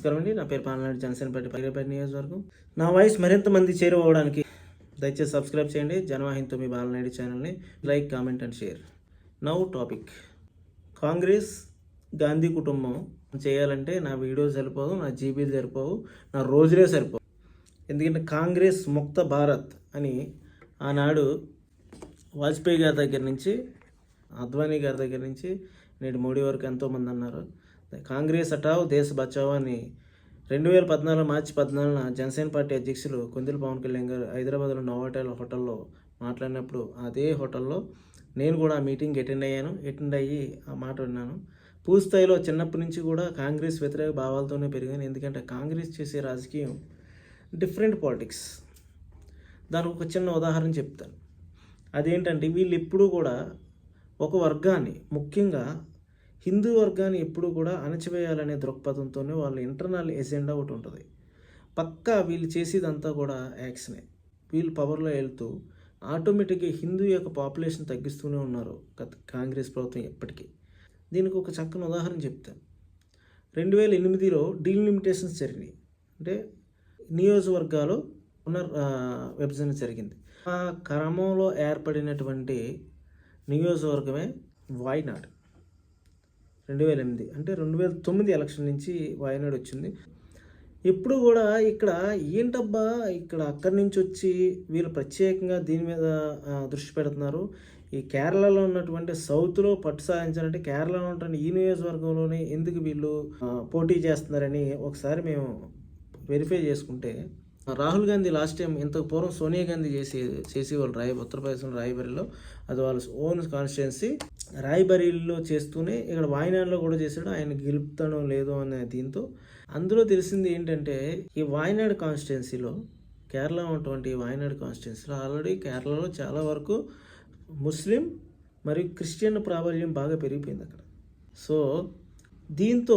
నమస్కారం అండి నా పేరు పాలనాడు జనసేనపేట పైరపేట నియోజకవర్గం. నా వాయిస్ మరింత మంది చేరువవడానికి దయచేసి సబ్స్క్రైబ్ చేయండి. జనవాహినితో మీ బాలనాయుడు ఛానల్ని like comment and share. Now topic. Congress Gandhi కుటుంబం చేయాలంటే నా వీడియోస్ సరిపోవు నా జీబీలు సరిపోవు నా రోజులే సరిపోవు. ఎందుకంటే కాంగ్రెస్ ముక్త భారత్ అని ఆనాడు వాజ్పేయి గారి దగ్గర నుంచి అద్వానీ గారి దగ్గర నుంచి నేటి మోడీ వరకు ఎంతోమంది అన్నారు. కాంగ్రెస్ అటావ్ దేశ బచావ్ అని రెండు వేల పద్నాలుగు మార్చి పద్నాలుగున జనసేన పార్టీ అధ్యక్షులు కొందిల పవన్ కళ్యాణ్ గారు హైదరాబాద్లో నోవాటెల్ హోటల్లో మాట్లాడినప్పుడు అదే హోటల్లో నేను కూడా ఆ మీటింగ్ అటెండ్ అయ్యాను. అటెండ్ అయ్యి ఆ మాట విన్నాను. పూర్తిస్థాయిలో చిన్నప్పటి నుంచి కూడా కాంగ్రెస్ వ్యతిరేక భావాలతోనే పెరిగాను. ఎందుకంటే కాంగ్రెస్ చేసే రాజకీయం డిఫరెంట్ పాలిటిక్స్. దానికి ఒక చిన్న ఉదాహరణ చెప్తాను. అదేంటంటే వీళ్ళు ఎప్పుడూ కూడా ఒక వర్గాన్ని ముఖ్యంగా హిందూ వర్గాన్ని ఎప్పుడూ కూడా అణచివేయాలనే దృక్పథంతోనే వాళ్ళ ఇంటర్నల్ ఎజెండా ఒకటి ఉంటుంది. పక్కా వీళ్ళు చేసేదంతా కూడా యాక్షనే వీళ్ళు పవర్లో వెళ్తూ ఆటోమేటిక్గా హిందూ యొక్క పాపులేషన్ తగ్గిస్తూనే ఉన్నారు గత కాంగ్రెస్ ప్రభుత్వం ఎప్పటికీ. దీనికి ఒక చక్కని ఉదాహరణ చెప్తాను. రెండు వేల ఎనిమిదిలో డీలిమిటేషన్స్ జరిగినాయి. అంటే నియోజకవర్గాలు పునర్ విభజన జరిగింది. ఆ క్రమంలో ఏర్పడినటువంటి నియోజకవర్గమే వాయినాడు. రెండు వేల ఎనిమిది. అంటే రెండు వేల తొమ్మిది ఎలక్షన్ నుంచి వాయనాడు వచ్చింది. ఎప్పుడు కూడా ఇక్కడ ఏంటబ్బా ఇక్కడ అక్కడి నుంచి వచ్చి వీళ్ళు ప్రత్యేకంగా దీని మీద దృష్టి పెడుతున్నారు. ఈ కేరళలో ఉన్నటువంటి సౌత్లో పట్టు సాధించాలంటే కేరళలో ఉన్నటువంటి ఈ నియోజకవర్గంలోనే ఎందుకు వీళ్ళు పోటీ చేస్తున్నారని ఒకసారి మేము వెరిఫై చేసుకుంటే రాహుల్ గాంధీ లాస్ట్ టైం ఇంతకు పూర్వం సోనియా గాంధీ చేసి చేసేవాళ్ళు రాయ ఉత్తరప్రదేశ్లో రాయబరిలో అది వాళ్ళ ఓన్ కాన్స్టిట్యున్సీ రాయబరిలో చేస్తూనే ఇక్కడ వాయనాడులో కూడా చేశాడు. ఆయన గెలుపుతాడో లేదు అనే దీంతో. అందులో తెలిసింది ఏంటంటే ఈ వాయినాడు కాన్స్టిట్యున్సీలో కేరళ ఉన్నటువంటి వాయినాడు కాన్స్టిట్యున్సీలో ఆల్రెడీ కేరళలో చాలా వరకు ముస్లిం మరియు క్రిస్టియన్ ప్రాబల్యం బాగా పెరిగిపోయింది అక్కడ. సో దీంతో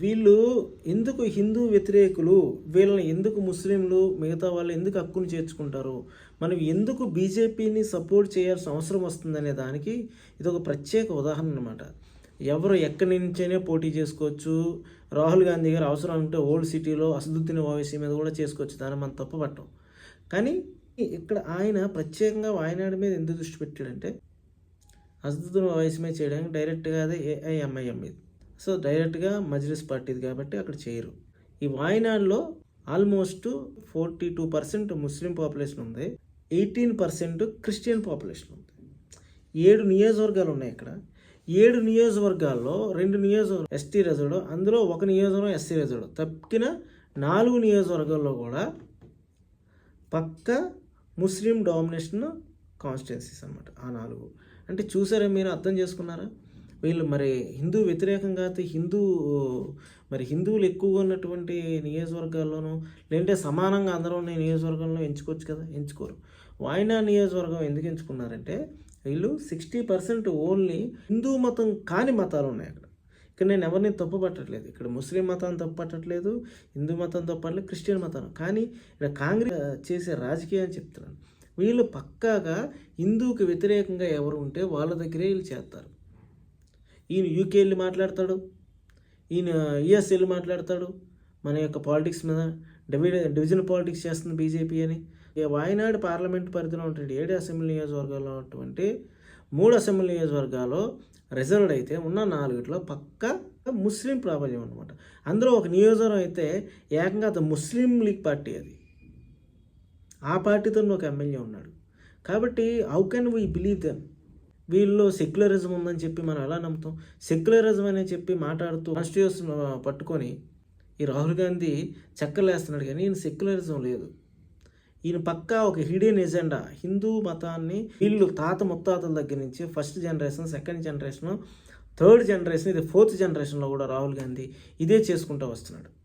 వీళ్ళు ఎందుకు హిందూ వ్యతిరేకులు? వీళ్ళని ఎందుకు ముస్లింలు మిగతా వాళ్ళు ఎందుకు హక్కును చేర్చుకుంటారు? మనం ఎందుకు బీజేపీని సపోర్ట్ చేయాల్సిన అవసరం వస్తుందనే దానికి ఇది ఒక ప్రత్యేక ఉదాహరణ అనమాట ఎవరు ఎక్కడి నుంచైనా పోటీ చేసుకోవచ్చు. రాహుల్ గాంధీ గారు అవసరం అంటే ఓల్డ్ సిటీలో అసదుద్దీన్ ఓవైసీ మీద కూడా చేసుకోవచ్చు. దాన్ని మనం తప్పుపట్టం కానీ ఇక్కడ ఆయన ప్రత్యేకంగా వాయనాడు మీద ఎందుకు దృష్టి పెట్టాడంటే అసదుద్దీన్ ఓవైసీ మీద చేయడానికి డైరెక్ట్గా అదే ఏఐఎంఐఎం మీద. సో డైరెక్ట్గా మజ్లిస్ పార్టీది కాబట్టి అక్కడ చేయరు. ఈ వాయినాడ్లో almost forty two percent Muslim population ఉంది. ఎయిటీన్ పర్సెంట్ క్రిస్టియన్ పాపులేషన్ ఉంది. ఏడు నియోజకవర్గాలు ఉన్నాయి ఇక్కడ. ఏడు నియోజకవర్గాల్లో రెండు నియోజకవర్గం ఎస్టీ రిజర్వ్డ్ అందులో ఒక నియోజకవర్గం ఎస్సీ రిజర్వ్డ్ తప్పిన నాలుగు నియోజకవర్గాల్లో కూడా పక్క ముస్లిం డామినేషన్ కాన్స్టిట్యున్సీస్ అన్నమాట ఆ నాలుగు. అంటే చూసారా మీరు అర్థం చేసుకున్నారా? వీళ్ళు మరి హిందూ వ్యతిరేకంగా అయితే హిందూ మరి హిందువులు ఎక్కువగా ఉన్నటువంటి నియోజకవర్గాల్లోనూ లేదంటే సమానంగా అందరూ ఉన్న నియోజకవర్గంలో ఎంచుకోవచ్చు కదా? ఎంచుకోరు. వాయనా నియోజకవర్గం ఎందుకు ఎంచుకున్నారంటే వీళ్ళు సిక్స్టీ పర్సెంట్ ఓన్లీ హిందూ మతం కాని మతాలు ఉన్నాయి అక్కడ. ఇక్కడ నేను ఎవరిని తప్పు పట్టట్లేదు ఇక్కడ ముస్లిం మతాన్ని తప్పు పట్టట్లేదు హిందూ మతం తప్పు పట్టలేదు క్రిస్టియన్ మతం కానీ ఇక్కడ కాంగ్రెస్ చేసే రాజకీయం అని చెప్తున్నాను. వీళ్ళు పక్కాగా హిందూకి వ్యతిరేకంగా ఎవరు ఉంటే వాళ్ళ దగ్గరే వీళ్ళు చేస్తారు. ఈయన యూకే వెళ్ళి మాట్లాడతాడు. ఈయన యుఎస్ వెళ్ళి మాట్లాడతాడు. మన యొక్క పాలిటిక్స్ మీద డివి డివిజన్ పాలిటిక్స్ చేస్తుంది బీజేపీ అని. వాయనాడు పార్లమెంట్ పరిధిలో ఉంటుంది ఏడు అసెంబ్లీ నియోజకవర్గాల్లో ఉన్నటువంటి మూడు అసెంబ్లీ నియోజకవర్గాల్లో రిజర్వ్డ్ అయితే ఉన్న నాలుగిట్లో పక్క ముస్లిం ప్రాబల్యం అనమాట అందులో ఒక నియోజకవర్గం అయితే ఏకంగా అది ముస్లిం లీగ్ పార్టీ అది. ఆ పార్టీతో ఒక ఎమ్మెల్యే ఉన్నాడు. కాబట్టి how can we believe them వీళ్ళు సెక్యులరిజం ఉందని చెప్పి మనం ఎలా నమ్ముతాం? సెక్యులరిజం అని చెప్పి మాట్లాడుతూ కాన్స్టిట్యూషన్ పట్టుకొని ఈ రాహుల్ గాంధీ చక్కలేస్తున్నాడు కానీ ఈయన సెక్యులరిజం లేదు. ఈయన పక్కా ఒక హిడెన్ ఎజెండా. హిందూ మతాన్ని వీళ్ళు తాత ముత్తాతల దగ్గర నుంచి first generation second generation third generation ఇది ఫోర్త్ జనరేషన్లో కూడా రాహుల్ గాంధీ ఇదే చేసుకుంటూ వస్తున్నాడు.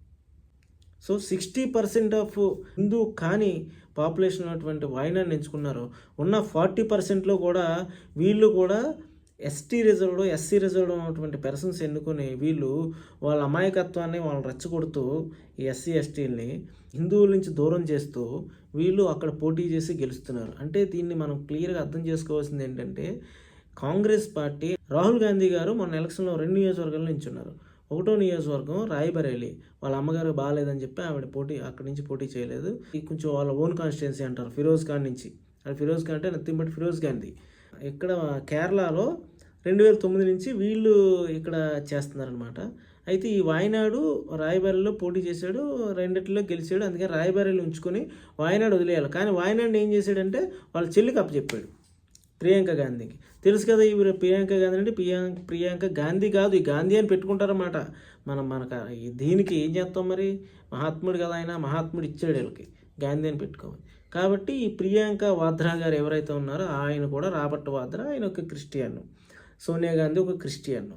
So sixty percent of Hindu కానీ పాపులేషన్ ఉన్నటువంటి వాయినాన్ని ఎంచుకున్నారు. ఉన్న ఫార్టీ పర్సెంట్లో కూడా వీళ్ళు కూడా ఎస్టీ రిజర్వ్డ్ ఎస్సీ రిజర్వ్డ్ ఉన్నటువంటి పర్సన్స్ ఎన్నుకొని వీళ్ళు వాళ్ళ అమాయకత్వాన్ని వాళ్ళని రెచ్చగొడుతూ ఈ ఎస్సీ ఎస్టీల్ని హిందువుల నుంచి దూరం చేస్తూ వీళ్ళు అక్కడ పోటీ చేసి గెలుస్తున్నారు. అంటే దీన్ని మనం క్లియర్గా అర్థం చేసుకోవాల్సింది ఏంటంటే కాంగ్రెస్ పార్టీ రాహుల్ గాంధీ గారు మొన్న ఎలక్షన్లో రెండు నియోజకవర్గాల్లో నించున్నారు ఒకటో నియోజకవర్గం రాయబరేలి. వాళ్ళ అమ్మగారు బాగాలేదని చెప్పి ఆవిడ పోటీ అక్కడి నుంచి పోటీ చేయలేదు. ఈ కొంచెం వాళ్ళ ఓన్ కాన్స్టిట్యున్సీ అంటారు ఫిరోజ్ ఖాన్ నుంచి. అది ఫిరోజ్ ఖాన్ అంటే నథింగ్ బట్ ఫిరోజ్ గాంధీ. ఇక్కడ కేరళలో రెండు వేల తొమ్మిది నుంచి వీళ్ళు ఇక్కడ చేస్తున్నారనమాట అయితే ఈ వాయనాడు రాయబరేలిలో పోటీ చేశాడు రెండిట్లో గెలిచాడు. అందుకే రాయబరేలి ఉంచుకొని వాయనాడు వదిలేయాలి. కానీ వాయనాడు ఏం చేశాడంటే వాళ్ళ చెల్లికి అప్పచెప్పాడు. ప్రియాంక గాంధీకి. తెలుసు కదా ఇవి ప్రియాంక గాంధీ అంటే ప్రియాంక ప్రియాంక గాంధీ కాదు ఈ గాంధీ అని పెట్టుకుంటారన్నమాట. మనం మనకు దీనికి ఏం చేస్తాం మరి? మహాత్ముడు కదా ఆయన మహాత్ముడు ఇచ్చాడు వీళ్ళకి. గాంధీ అని పెట్టుకోవాలి. కాబట్టి ఈ ప్రియాంక వాద్రా గారు ఎవరైతే ఉన్నారో ఆయన కూడా రాబర్ట్ వాద్రా ఆయన ఒక క్రిస్టియన్ సోనియా గాంధీ ఒక క్రిస్టియన్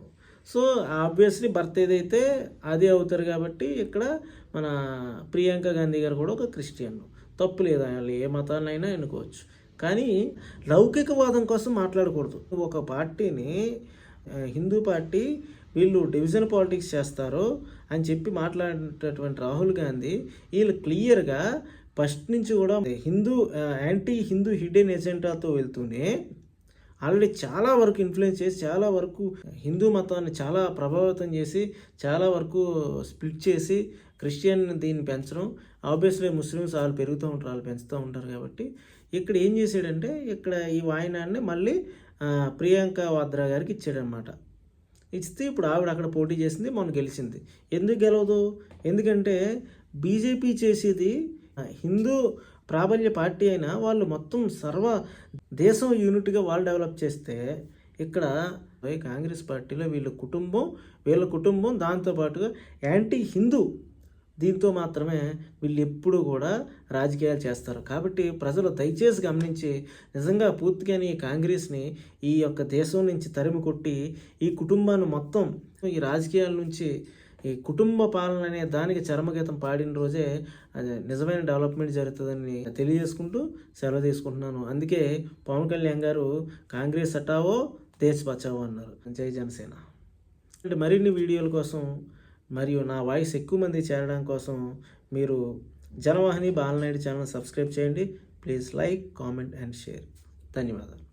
సో ఆబ్వియస్లీ భర్త ఏదైతే అదే అవుతారు కాబట్టి ఇక్కడ మన ప్రియాంక గాంధీ గారు కూడా ఒక క్రిస్టియన్ తప్పు లేదు వాళ్ళు ఏ మతాన్నైనా ఎన్నుకోవచ్చు. కానీ లౌకికవాదం కోసం మాట్లాడకూడదు. ఒక పార్టీని హిందూ పార్టీ వీళ్ళు డివిజన్ పాలిటిక్స్ చేస్తారు అని చెప్పి మాట్లాడేటటువంటి రాహుల్ గాంధీ వీళ్ళు క్లియర్గా ఫస్ట్ నుంచి కూడా హిందూ యాంటీ హిందూ హిడెన్ ఎజెండాతో వెళ్తూనే ఆల్రెడీ చాలా వరకు ఇన్ఫ్లుయెన్స్ చేసి చాలా వరకు హిందూ మతాన్ని చాలా ప్రభావితం చేసి చాలా వరకు స్ప్లిట్ చేసి క్రిస్టియన్ దీన్ని పెంచడం ఆబ్వియస్లీ ముస్లిమ్స్ వాళ్ళు పెరుగుతూ ఉంటారు వాళ్ళు పెంచుతూ ఉంటారు కాబట్టి ఇక్కడ ఏం చేశాడంటే ఇక్కడ ఈ వాయినాన్ని మళ్ళీ ప్రియాంక వాద్రా గారికి ఇచ్చాడనమాట. ఇస్తే ఇప్పుడు ఆవిడ అక్కడ పోటీ చేసింది మొన్న గెలిచింది. ఎందుకు గెలవదు? ఎందుకంటే బీజేపీ చేసేది హిందూ ప్రాబల్య పార్టీ అయినా వాళ్ళు మొత్తం సర్వ దేశం యూనిట్గా వాళ్ళు డెవలప్ చేస్తే ఇక్కడ కాంగ్రెస్ పార్టీలో వీళ్ళ కుటుంబం వీళ్ళ కుటుంబం దాంతోపాటుగా యాంటీ హిందూ దీంతో మాత్రమే వీళ్ళు ఎప్పుడూ కూడా రాజకీయాలు చేస్తారు. కాబట్టి ప్రజలు దయచేసి గమనించి నిజంగా పూర్తిగా ఈ కాంగ్రెస్ని ఈ యొక్క దేశం నుంచి తరిమి కొట్టి ఈ కుటుంబాన్ని మొత్తం ఈ రాజకీయాల నుంచి ఈ కుటుంబ పాలన అనే దానికి చరమగీతం పాడిన రోజే అది నిజమైన డెవలప్మెంట్ జరుగుతుందని తెలియజేసుకుంటూ సెలవు తీసుకుంటున్నాను. అందుకే పవన్ కళ్యాణ్ గారు కాంగ్రెస్ హటావో దేశ్ బచావో అన్నారు. జై జనసేన. అంటే మరిన్ని వీడియోల కోసం మరియు నా వాయిస్ ఎక్కువ మంది చేరడం కోసం మీరు జనవాహిని బాలనాయుడు ఛానల్ సబ్స్క్రైబ్ చేయండి. Please like comment and share. ధన్యవాదాలు.